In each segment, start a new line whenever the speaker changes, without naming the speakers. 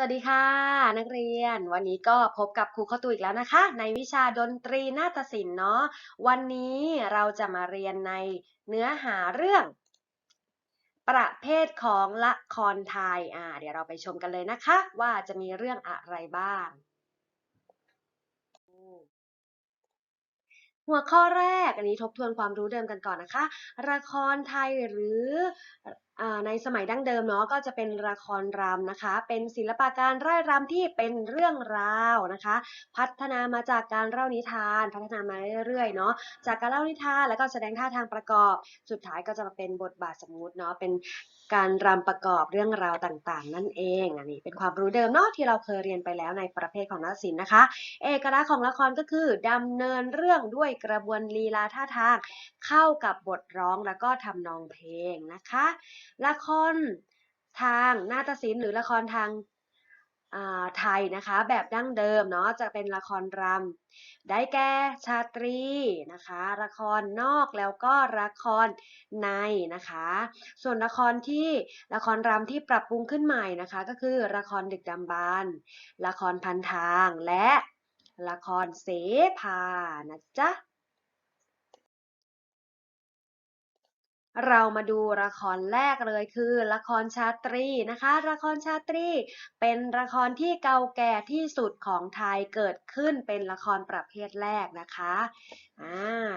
สวัสดีค่ะ นักเรียน วันนี้ก็พบกับครูข้าตูอีกแล้วนะคะ ในวิชาดนตรีนาฏศิลป์เนาะวันนี้เราจะมาเรียนในเนื้อหาเรื่อง ประเภทของละครไทยอ่าเดี๋ยวเราไปชมกันเลยนะคะ ว่าจะมีเรื่องอะไรบ้าง หัวข้อแรกอันนี้ทบทวนความรู้เดิมกันก่อนนะคะละครไทยหรือ ในสมัยดั้งเดิมเนาะก็จะเป็นละครรำนะคะ เป็นศิลปะการร่ายรำที่เป็นเรื่องราวนะคะ พัฒนามาจากการเล่านิทาน พัฒนามาเรื่อยๆเนาะจากการเล่านิทานแล้วก็แสดงท่าทางประกอบ สุดท้ายก็จะมาเป็นบทบาทสมมุติเนาะเป็นการรำประกอบเรื่องราวต่างๆ นั่นเองอันนี้เป็นความรู้เดิมเนาะที่เราเคยเรียนไปแล้วในประเภทของนาฏศิลป์นะคะ เอกลักษณ์ของละครก็คือดำเนินเรื่องด้วยกระบวนลีลาท่าทาง เข้ากับบทร้องแล้วก็ทำนองเพลงนะคะละครทางนาฏศิลป์หรือละครทางไทยนะคะ แบบดั้งเดิมเนาะจะเป็นละครรำได้แก่ชาตรีนะคะ ละครนอกแล้วก็ละครในนะคะ ส่วนละครที่ละครรำที่ปรับปรุงขึ้นใหม่นะคะ ก็คือละครดึกดำบรรพ์ละครพันทางและละครเสภานะจ๊ะ เรามาดูละครแรกเลยคือละครชาตรีนะคะ ละครชาตรี เป็นละครที่เก่าแก่ที่สุดของไทยเกิดขึ้นเป็นละครประเภทแรกนะคะอ่า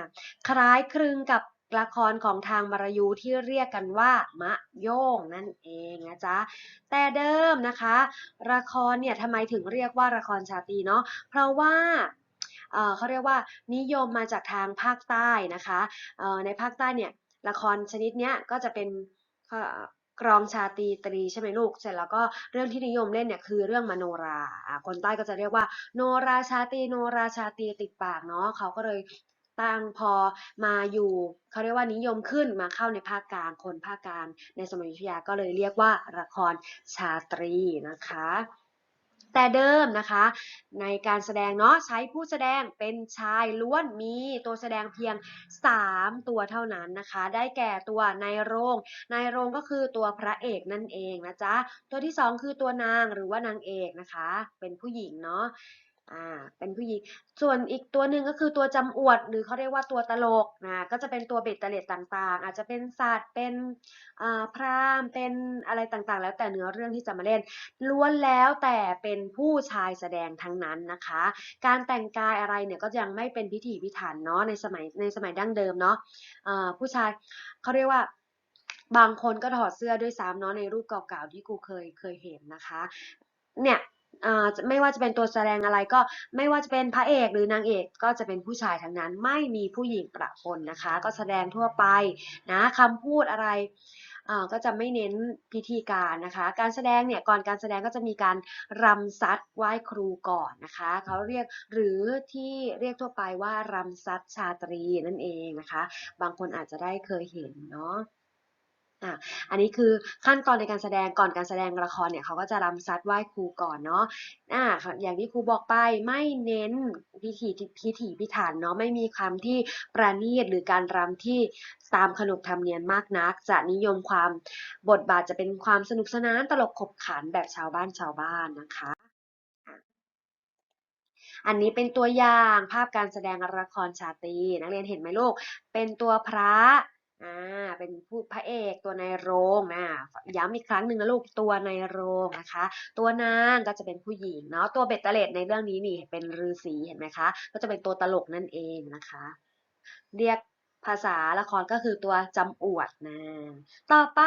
คล้ายคลึงกับละครของทางมารยูที่เรียกกันว่ามะโยงนั่นเองนะจ๊ะ แต่เดิมนะคะ ละครเนี่ยทำไมถึงเรียกว่าละครชาตรีเนาะ เพราะว่าเขาเรียกว่านิยมมาจากทางภาคใต้นะคะในภาคใต้เนี่ย ละครชนิดเนี้ยก็จะเป็นกรองชาตรีตรีใช่ไหมลูก เสร็จแล้วก็เรื่องที่นิยมเล่นเนี่ยคือเรื่องมโนรา คนใต้ก็จะเรียกว่า โนราชาตรีโนราชาตรีติดปากเนาะเขาก็เลยตั้งพอมาอยู่เขาเรียกว่านิยมขึ้นมาเข้าในภาคกลางคนภาคกลางในสมัยยุทธยาก็เลยเรียกว่าละครชาตรีนะคะ แต่เดิมนะคะ ในการแสดงเนาะใช้ผู้แสดงเป็นชายล้วนมีตัวแสดงเพียง 3 ตัวเท่านั้นนะคะ ได้แก่ตัวนายโรงนายโรงก็คือตัวพระเอกนั่นเองนะจ๊ะตัวที่ 2 คือตัวนางหรือว่านางเอกนะคะ เป็นผู้หญิงเนาะ อ่าเป็นผู้หญิง ส่วนอีกตัวหนึ่งก็คือตัวจำอวด หรือเขาเรียกว่าตัวตลกนะก็จะเป็นตัวเบ็ดเตล็ดต่างๆ อาจจะเป็นสัตว์เป็นอ่าพราหมณ์เป็นอะไรต่างๆ แล้วแต่เนื้อเรื่องที่จะมาเล่นล้วนแล้วแต่เป็นผู้ชายแสดงทั้งนั้นนะคะ การแต่งกายอะไรเนี่ยก็ยังไม่เป็นพิถีพิถันเนาะในสมัยในสมัยดั้งเดิมเนาะอ่าผู้ชายเขาเรียกว่าบางคนก็ถอดเสื้อด้วยซ้ำเนาะในรูปเก่าๆที่ครูเคยเคยเห็นนะคะ เนี่ย ไม่ว่าจะเป็นตัวแสดงอะไรก็ไม่ว่าจะเป็นพระเอกหรือนางเอกก็จะเป็นผู้ชายทั้งนั้นไม่มีผู้หญิงประปนนะคะ ก็แสดงทั่วไปนะคำพูดอะไรก็จะไม่เน้นพิธีการนะคะ การแสดงเนี่ยก่อนการแสดงก็จะมีการรำซัดไหว้ครูก่อนนะคะเขาเรียกหรือที่เรียกทั่วไปว่ารำซัดชาตรีนั่นเองนะคะ บางคนอาจจะได้เคยเห็นเนาะ อะอันนี้คือขั้นตอนในการแสดงก่อนการแสดงละครเนี่ยเขาก็จะรำซัดไหว้ครูก่อนเนาะอ่าอย่างที่ครูบอกไปไม่เน้นพิธีพิถีพิถันเนาะไม่มีคำที่ประณีตหรือการรำที่ตามขนบธรรมเนียมมากนัก จะนิยมความบทบาทจะเป็นความสนุกสนานตลกขบขันแบบชาวบ้านชาวบ้านนะคะอันนี้เป็นตัวอย่างภาพการแสดงละครชาตรีนักเรียนเห็นไหมลูก เป็นตัวพระ อ่าเป็นผู้พระเอกตัวนายโรงนะย้ำอีกครั้งหนึ่งนะลูกตัวนายโรงนะคะ ตัวนางก็จะเป็นผู้หญิงเนาะตัวเบ็ดเตล็ดในเรื่องนี้นี่เป็นฤาษีเห็นไหมคะ ก็จะเป็นตัวตลกนั่นเองนะคะ เรียกภาษาละครก็คือตัวจำอวดนะต่อไป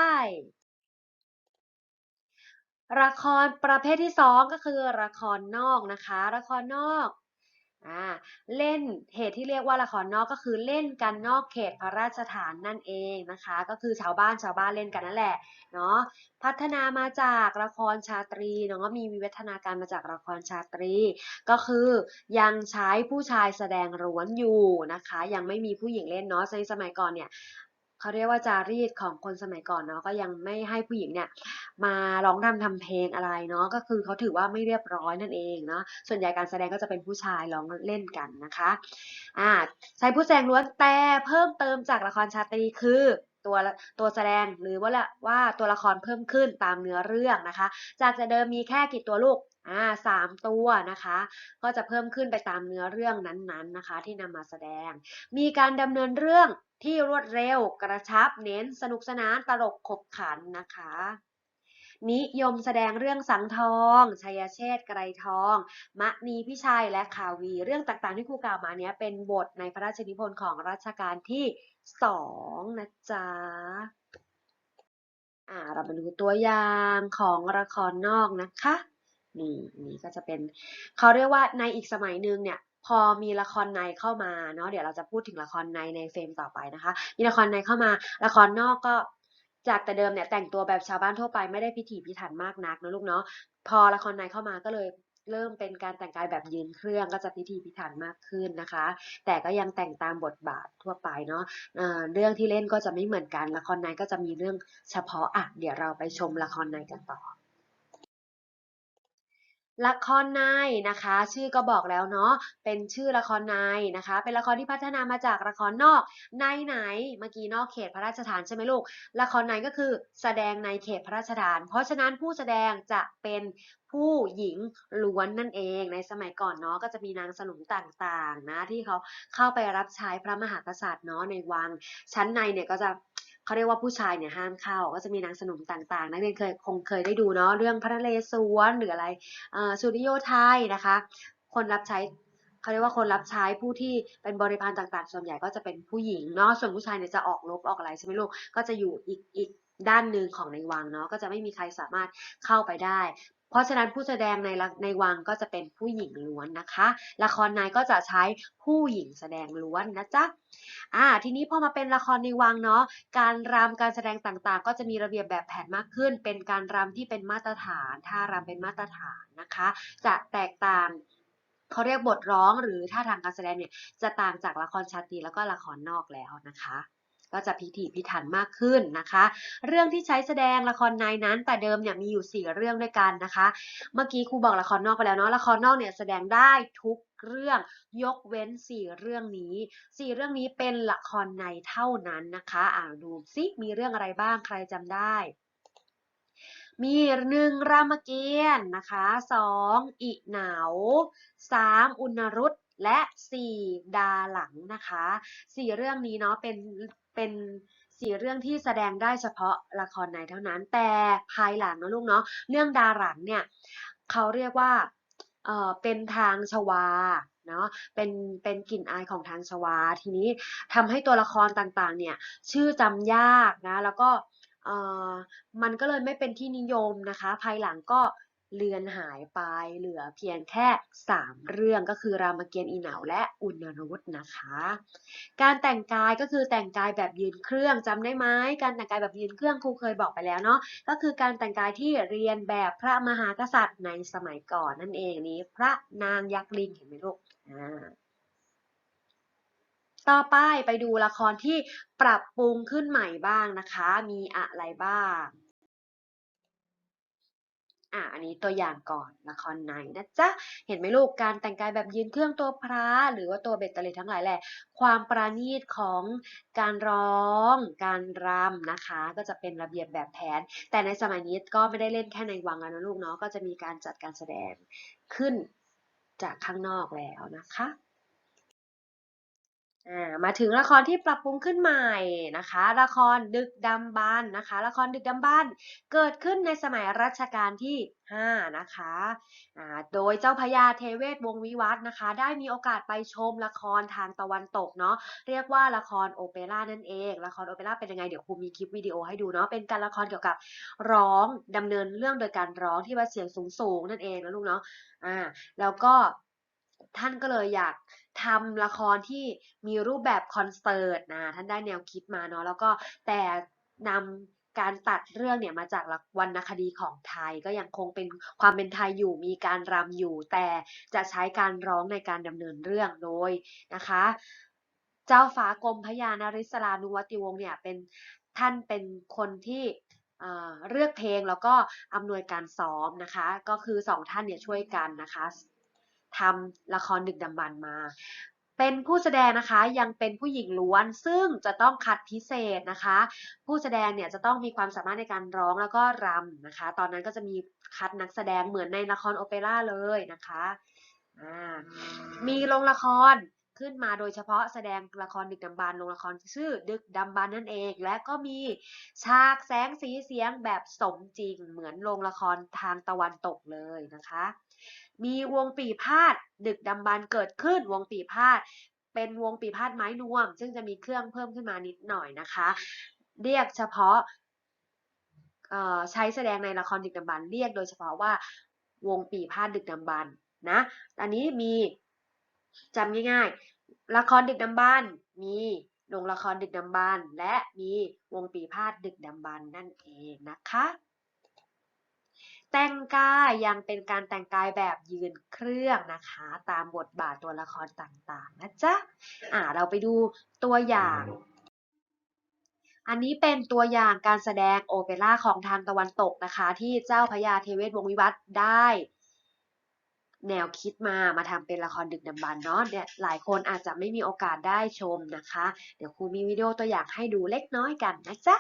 ละครประเภทที่สองก็คือละครนอกนะคะละครนอก อ่าเล่นเหตุที่เรียกว่าละครนอกก็คือเล่นกันนอกเขตพระราชฐานนั่นเองนะคะ ก็คือชาวบ้านชาวบ้านเล่นกันนั่นแหละเนาะพัฒนามาจากละครชาตรีเนาะมีวิวัฒนาการมาจากละครชาตรี ก็คือยังใช้ผู้ชายแสดงร้วนอยู่นะคะ ยังไม่มีผู้หญิงเล่นเนาะในสมัยก่อนเนี่ย เขาเรียกว่าจารีตของคนสมัยก่อนเนาะก็ยังไม่ให้ผู้หญิงเนี่ยมาร้องรำทำเพลงอะไรเนาะก็คือเขาถือว่าไม่เรียบร้อยนั่นเองเนาะส่วนใหญ่การแสดงก็จะเป็นผู้ชายร้องเล่นกันนะคะอ่าใช้ผู้แสดงล้วนแต่เพิ่มเติมจากละครชาตรีคือตัวตัวแสดงหรือว่าละว่าตัวละครเพิ่มขึ้นตามเนื้อเรื่องนะคะ จากจะเดิมมีแค่กี่ตัวลูกอ่าสามตัวนะคะ ก็จะเพิ่มขึ้นไปตามเนื้อเรื่องนั้นๆนะคะ ที่นำมาแสดง มีการดำเนินเรื่อง ที่รวดเร็วกระชับเน้นสนุกสนานตลกขบขันนะคะ นิยมแสดงเรื่องสังทองชัยเชษไกรทอง มะนีพิชัยและคาวี เรื่องต่างๆที่ครูกล่าวมาเนี้ยเป็นบทในพระราชนิพนธ์ของรัชกาลที่สองนะจ๊ะอ่าเรามาดูตัวอย่างของละครนอกนะคะ นี่นี่ก็จะเป็นเขาเรียกว่าในอีกสมัยหนึ่งเนี่ย พอมีละครในเข้ามาเนาะเดี๋ยวเราจะพูดถึงละครในในเฟรมต่อไปนะคะ มีละครในเข้ามา ละครนอกก็จากแต่เดิมเนี่ยแต่งตัวแบบชาวบ้านทั่วไปไม่ได้พิถีพิถันมากนักนะลูกเนาะพอละครในเข้ามาก็เลยเริ่มเป็นการแต่งกายแบบยืนเครื่องก็จะพิถีพิถันมากขึ้นนะคะ แต่ก็ยังแต่งตามบทบาททั่วไปเนาะเเรื่องที่เล่นก็จะไม่เหมือนกันละครในก็จะมีเรื่องเฉพาะอะเดี๋ยวเราไปชมละครในกันต่อ ละครในนะคะ ชื่อก็บอกแล้วเนาะเป็นชื่อละครในนะคะ เป็นละครที่พัฒนามาจากละครนอกในไหนเมื่อกี้นอกเขตพระราชฐานใช่ไหมลูกละครในก็คือแสดงในเขตพระราชฐาน เพราะฉะนั้นผู้แสดงจะเป็นผู้หญิงล้วนนั่นเองในสมัยก่อนเนาะก็จะมีนางสนมต่างๆนะที่เขาเข้าไปรับใช้พระมหากษัตริย์เนาะในวังชั้นในเนี่ยก็จะ เขาเรียกว่าผู้ชายเนี่ยห้ามเข้า ก็จะมีนางสนมต่างๆ นักเรียนเคยคงเคยได้ดูเนาะเรื่องพระนเรศวรหรืออะไรอ่อสุริโยไทยนะคะ คนรับใช้เขาเรียกว่าคนรับใช้ผู้ที่เป็นบริพารต่างๆ ส่วนใหญ่ก็จะเป็นผู้หญิงเนาะ ส่วนผู้ชายเนี่ยจะออกลบออกอะไรใช่ไหมลูก ก็จะอยู่อีกอีกด้านหนึ่งของในวังเนาะ ก็จะไม่มีใครสามารถเข้าไปได้ เพราะฉะนั้นผู้แสดงในละในวังก็จะเป็นผู้หญิงล้วนนะคะ ละครในก็จะใช้ผู้หญิงแสดงล้วนนะจ๊ะอ่าทีนี้พอมาเป็นละครในวังเนาะการรำการแสดงต่างๆ ก็จะมีระเบียบแบบแผนมากขึ้น เป็นการรำที่เป็นมาตรฐานท่ารำเป็นมาตรฐานนะคะ จะแตกต่างเขาเรียกบทร้องหรือท่าทางการแสดงเนี่ยจะต่างจากละครชาตรีแล้วก็ละครนอกแล้วนะคะ ก็จะพิถีพิถันมากขึ้นนะคะ เรื่องที่ใช้แสดงละครในนั้น แต่เดิมเนี่ยมีอยู่ 4 เรื่องด้วยกันนะคะ เมื่อกี้ครูบอกละครนอกไปแล้วเนาะละครนอกเนี่ยแสดงได้ทุกเรื่องยกเว้น 4 เรื่องนี้ 4 เรื่องนี้เป็นละครในเท่านั้นนะคะอ่าดูซิมีเรื่องอะไรบ้างใครจำได้มีหนึ่งรามเกียรติ์นะคะสองอิหนาวสามอุณรุตและสี่ดาหลังนะคะสี่เรื่องนี้เนาะเป็น เป็นสี่เรื่องที่แสดงได้เฉพาะละครในเท่านั้น แต่ภายหลังนะลูกเนาะเรื่องดาหลังเนี่ยเขาเรียกว่าเออเป็นทางชวาเนาะเป็นเป็นกลิ่นอายของทางชวาทีนี้ทำให้ตัวละครต่างๆเนี่ยชื่อจำยากนะแล้วก็เออมันก็เลยไม่เป็นที่นิยมนะคะ ภายหลังก็ เลือนหายไปเหลือเพียงแค่ 3 เรื่องก็คือรามเกียรติ์อีเหนาและอุณรุตนะคะ การแต่งกายก็คือแต่งกายแบบยืนเครื่องจำได้ไหมการแต่งกายแบบยืนเครื่องครูเคยบอกไปแล้วเนาะก็คือการแต่งกายที่เรียนแบบพระมหากษัตริย์ในสมัยก่อนนั่นเองนี้ พระนางยักษ์ลิงเห็นไหมลูกอ่าต่อไปไปดูละครที่ปรับปรุงขึ้นใหม่บ้างนะคะ มีอะไรบ้าง อะอันนี้ตัวอย่างก่อนละครไหนนะจ๊ะ เห็นไหมลูกการแต่งกายแบบยืนเครื่องตัวพระหรือว่าตัวเบ็ดเตะเลทั้งหลายแหละ ความปราณีตของการร้อง การรำนะคะ ก็จะเป็นระเบียบแบบแผน แต่ในสมัยนี้ก็ไม่ได้เล่นแค่ในวังแล้วนะลูกเนาะก็จะมีการจัดการแสดงขึ้นจากข้างนอกแล้วนะคะ มาถึงละครที่ปรับปรุงขึ้นใหม่นะคะ ละครดึกดำบรรพ์นะคะ ละครดึกดำบรรพ์เกิดขึ้นในสมัยรัชกาลที่ 5 นะคะโดยเจ้าพญาเทเวศวงวิวัฒน์นะคะ ได้มีโอกาสไปชมละครทางตะวันตกเนาะเรียกว่าละครโอเปร่านั่นเอง ละครโอเปร่าเป็นยังไงเดี๋ยวครูมีคลิปวิดีโอให้ดูเนาะเป็นการละครเกี่ยวกับร้องดำเนินเรื่องโดยการร้องที่ว่าเสียงสูงๆนั่นเองนะลูกเนาะอ่าแล้วก็ท่านก็เลยอยาก ทำละครที่มีรูปแบบคอนเสิร์ตนะท่านได้แนวคิดมาเนาะแล้วก็แต่นำการตัดเรื่องเนี่ยมาจากวรรณคดีของไทยก็ยังคงเป็นความเป็นไทยอยู่มีการรำอยู่ แต่จะใช้การร้องในการดำเนินเรื่องโดยนะคะ เจ้าฟ้ากรมพยานริศรานุวัติวงศ์เนี่ยเป็นท่านเป็นคนที่เอ่อเลือกเพลงแล้วก็อำนวยการซ้อมนะคะ ก็คือสองท่านเนี่ยช่วยกันนะคะ ทำละครดึกดำบรรมา เป็นผู้แสดงนะคะยังเป็นผู้หญิงล้วน ซึ่งจะต้องคัดพิเศษนะคะ ผู้แสดงเนี่ยจะต้องมีความสามารถในการร้องแล้วก็รำนะคะ ตอนนั้นก็จะมีคัดนักแสดงเหมือนในละครโอเปร่าเลยนะคะมีโรงละครขึ้นมาโดยเฉพาะแสดงละครดึกดำบรรโรงละครชื่อดึกดำบรรนั่นเอง และก็มีฉากแสงสีเสียงแบบสมจริงเหมือนโรงละครทางตะวันตกเลยนะคะ มีวงปีพาดดึกดำบรรเกิดขึ้นวงปีพาดเป็นวงปีพาดไม้นวม ซึ่งจะมีเครื่องเพิ่มขึ้นมานิดหน่อยนะคะ เรียกเฉพาะใช้แสดงในละครดึกดำบรรเรียกโดยเฉพาะว่าวงปีพาดดึกดำบรรนะอันนี้มีจำง่ายๆ ละครดึกดำบรรมีโรงละครดึกดำบรรและมีวงปีพาดดึกดำบรรนั่นเองนะคะ แต่งกายยังเป็นการแต่งกายแบบยืนเครื่องนะคะ ตามบทบาทตัวละครต่างๆนะจ๊ะอ่าเราไปดูตัวอย่าง อันนี้เป็นตัวอย่างการแสดงโอเปร่าของทางตะวันตกนะคะ ที่เจ้าพระยาเทเวศวงศ์วิวัฒน์ได้ แนวคิดมามาทำเป็นละครดึกดำบรรเนาะเนี่ยหลายคนอาจจะไม่มีโอกาสได้ชมนะคะ เดี๋ยวครูมีวิดีโอตัวอย่างให้ดูเล็กน้อยกันนะจ๊ะ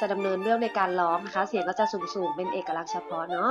จะดำเนินเรื่องในการร้องนะคะ เสียงก็จะสูงๆ เป็นเอกลักษณ์เฉพาะเนาะ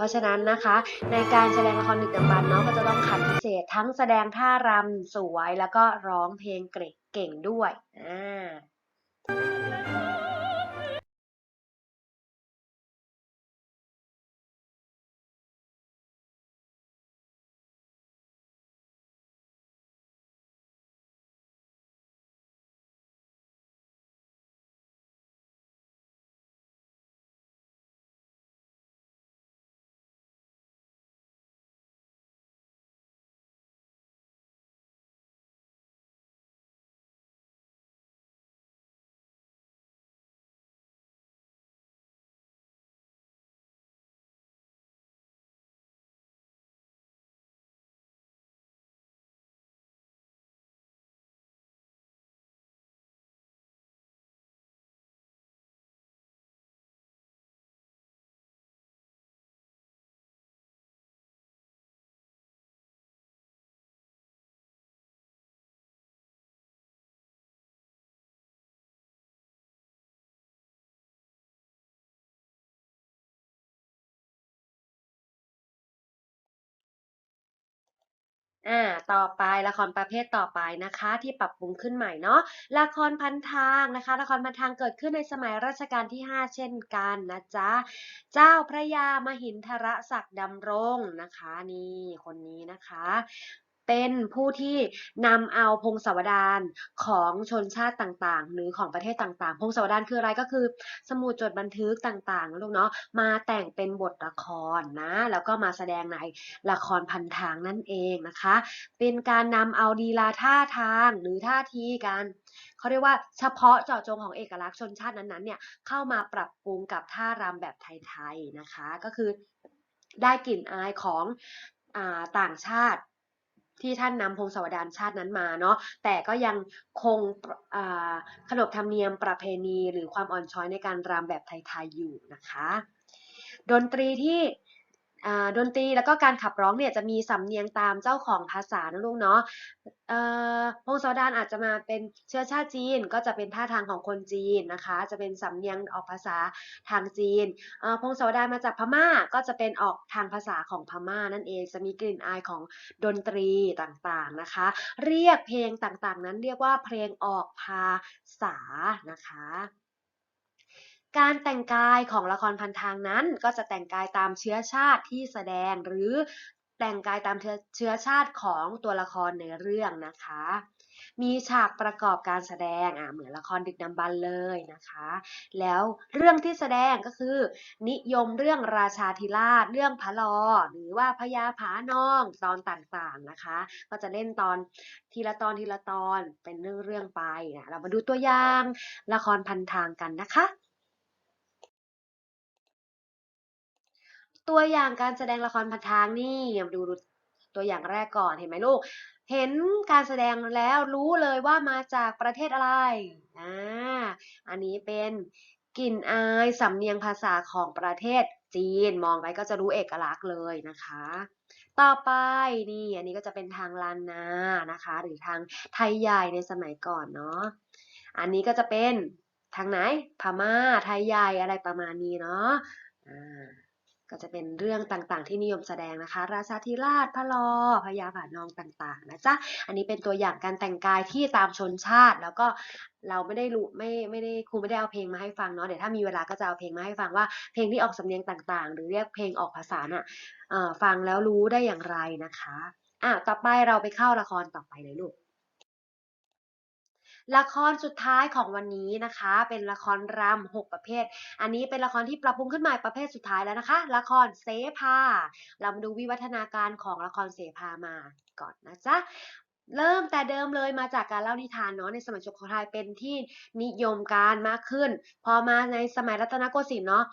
ราะฉะนั้นนะคะ ในการแสดงละครดึกดำบรรพ์เนาะก็จะต้องขันพิเศษทั้งแสดงท่ารำสวยแล้วก็ร้องเพลงเกรกเก่งด้วยอ่า อ่าต่อไปละครประเภทต่อไปนะคะ ที่ปรับปรุงขึ้นใหม่เนาะละครพันทางนะคะ ละครพันทางเกิดขึ้นในสมัยรัชกาลที่ 5 เช่นกันนะจ๊ะเจ้าพระยามหินทรศักดิ์ดำรงนะคะ นี่คนนี้นะคะ เป็นผู้ที่นำเอาพงศาวดารของชนชาติต่างๆ หรือของประเทศต่างๆ พงศาวดารคืออะไรก็คือ สมุดจดบันทึกต่างๆลูกเนาะมาแต่งเป็นบทละครนะ แล้วก็มาแสดงในละครพันทางนั่นเองนะคะ เป็นการนำเอาดีลาท่าทางหรือท่าทีการเขาเรียกว่าเฉพาะเจาะจงของเอกลักษณ์ชนชาตินั้นๆเนี่ยเข้ามาปรับปรุงกับท่ารำแบบไทยๆนะคะ ก็คือได้กลิ่นอายของอต่างชาติ ที่ท่านนำพงศาวดารชาตินั้นมาเนาะแต่ก็ยังคงขนบธรรมเนียมประเพณี หรือความอ่อนช้อยในการรำแบบไทยๆอยู่นะคะ ดนตรีที่ ดนตรีแล้วก็การขับร้องเนี่ยจะมีสำเนียงตามเจ้าของภาษานะลูกเนาะอ่อพงศาวดารอาจจะมาเป็นเชื้อชาติจีน ก็จะเป็นท่าทางของคนจีนนะคะ จะเป็นสำเนียงออกภาษาทางจีนอ่อพงศาวดารมาจากพม่าก็จะเป็นออกทางภาษาของพม่านั่นเองจะมีกลิ่นอายของดนตรีต่างๆนะคะ เรียกเพลงต่างๆ นั้นเรียกว่าเพลงออกภาษานะคะ การแต่งกายของละครพันทางนั้น ก็จะแต่งกายตามเชื้อชาติที่แสดงหรือแต่งกายตามเชื้อชาติของตัวละครในเรื่องนะคะ มีฉากประกอบการแสดงอะเหมือนละครดึกดำบรรเลยนะคะ แล้วเรื่องที่แสดงก็คือ นิยมเรื่องราชาธิราช เรื่องพระลอ หรือว่าพญาผานองตอนต่างๆนะคะ ก็จะเล่นตอนทีละตอนทีละตอนเป็นเรื่องๆไปนะเรามาดูตัวอย่างละครพันทางกันนะคะ ตัวอย่างการแสดงละครพันทางนี่ดูตัวอย่างแรกก่อนเห็นไหมลูก เห็นการแสดงแล้วรู้เลยว่ามาจากประเทศอะไรอ่าอันนี้เป็นกลิ่นอายสำเนียงภาษาของประเทศจีนมองไปก็จะรู้เอกลักษณ์เลยนะคะ ต่อไปนี่อันนี้ก็จะเป็นทางลานนานะคะ หรือทางไทยใหญ่ในสมัยก่อนเนาะอันนี้ก็จะเป็นทางไหนพม่าไทยใหญ่อะไรประมาณนี้เนาะอ่า ก็จะเป็นเรื่องต่างๆ ที่นิยมแสดงนะคะ ราชาธิราชพระลอพญาผานองต่างๆนะจ๊ะอันนี้เป็นตัวอย่างการแต่งกายที่ตามชนชาติ แล้วก็เราไม่ได้รู้ไม่ไม่ได้ครูไม่ได้เอาเพลงมาให้ฟังเนาะเดี๋ยวถ้ามีเวลาก็จะเอาเพลงมาให้ฟังว่าเพลงที่ออกสำเนียงต่างๆ หรือเรียกเพลงออกภาษาน่ะเอ่อฟังแล้วรู้ได้อย่างไรนะคะอะต่อไปเราไปเข้าละครต่อไปเลยลูก ละครสุดท้ายของวันนี้นะคะ เป็นละครรำหกประเภท อันนี้เป็นละครที่ปรับปรุงขึ้นมาประเภทสุดท้ายแล้วนะคะ ละครเสภา เรามาดูวิวัฒนาการของละครเสภามาก่อนนะจ๊ะเริ่มแต่เดิมเลยมาจากการเล่านิทานเนาะในสมัยสุโขทัยเป็นที่นิยมการมากขึ้น พอมาในสมัยรัตนโกสินทร์เนาะ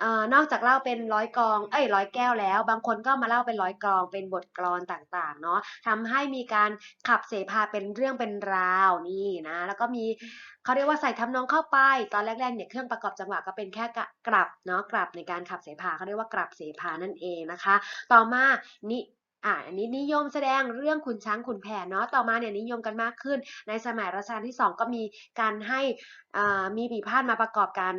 เอ่อนอกจากเล่าเป็นร้อยกอง เอ้ยร้อยแก้วแล้ว บางคนก็มาเล่าเป็นร้อยกอง เป็นบทกลอนต่างๆ เนาะทำให้มีการขับเสภาเป็นเรื่องเป็นราวนี่นะ แล้วก็มีเขาเรียกว่าใส่ทำนองเข้าไป ตอนแรกๆเนี่ยเครื่องประกอบจังหวะก็เป็นแค่กลับเนาะกลับในการขับเสภาเขาเรียกว่ากลับเสภานั่นเองนะคะ ต่อมานิอ่าอันนี้นิยมแสดงเรื่องขุนช้างขุนแผนเนาะต่อมาเนี่ยนิยมกันมากขึ้น ในสมัยรัชกาลที่สองก็มีการให้อ่ามีปีพาดมาประกอบการ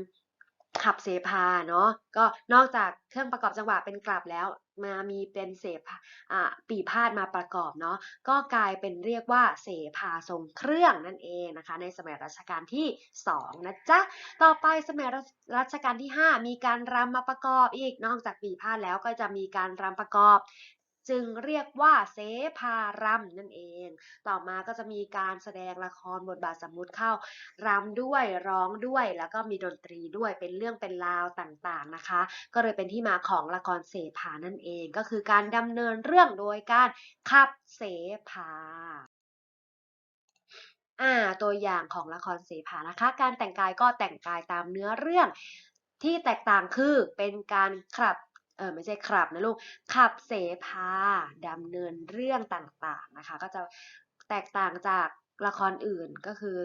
ขับเสภาเนาะก็นอกจากเครื่องประกอบจังหวะเป็นกลับแล้ว มามีเป็นเสภาอ่าปีพาดมาประกอบเนาะก็กลายเป็นเรียกว่าเสภาทรงเครื่องนั่นเองนะคะ ในสมัยรัชกาลที่สองนะจ๊ะ ต่อไปสมัยรัชกาลที่ 5 มีการรำมาประกอบอีกนอกจากปีพาดแล้วก็จะมีการรำประกอบ จึงเรียกว่าเสภารำนั่นเอง ต่อมาก็จะมีการแสดงละครบทบาทสมมุติเข้ารำด้วยร้องด้วย แล้วก็มีดนตรีด้วยเป็นเรื่องเป็นราวต่างๆนะคะ ก็เลยเป็นที่มาของละครเสภานั่นเอง ก็คือการดำเนินเรื่องโดยการขับเสภาอ่าตัวอย่างของละครเสภานะคะ การแต่งกายก็แต่งกายตามเนื้อเรื่องที่แตกต่างคือเป็นการขับ ออไม่ใช่ขับนะลูกขับเสภาดำเนินเรื่องต่างๆนะคะ ก็จะแตกต่างจากละครอื่นก็คือ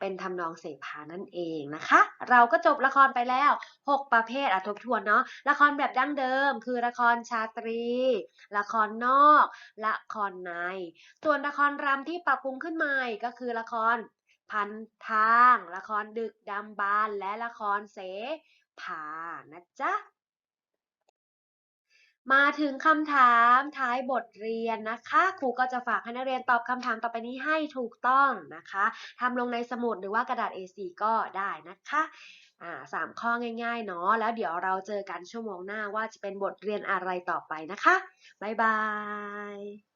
เป็นทำนองเสภานั่นเองนะคะ เราก็จบละครไปแล้ว 6 ประเภทอะทบทวนเนาะละครแบบดั้งเดิม คือละครชาตรี ละครนอก ละครใน ส่วนละครรำที่ปรับปรุงขึ้นใหม่ก็คือละครพันทาง ละครดึกดำบรรและละครเสภานะจ๊ะ มาถึงคำถามท้ายบทเรียนนะคะ ครูก็จะฝากให้นักเรียนตอบคำถามต่อไปนี้ให้ถูกต้องนะคะทำลงในสมุดหรือว่ากระดาษ A4 ก็ได้นะคะอ่าสามข้อง่ายๆเนาะแล้วเดี๋ยวเราเจอกันชั่วโมงหน้าว่าจะเป็นบทเรียนอะไรต่อไปนะคะ บ๊ายบาย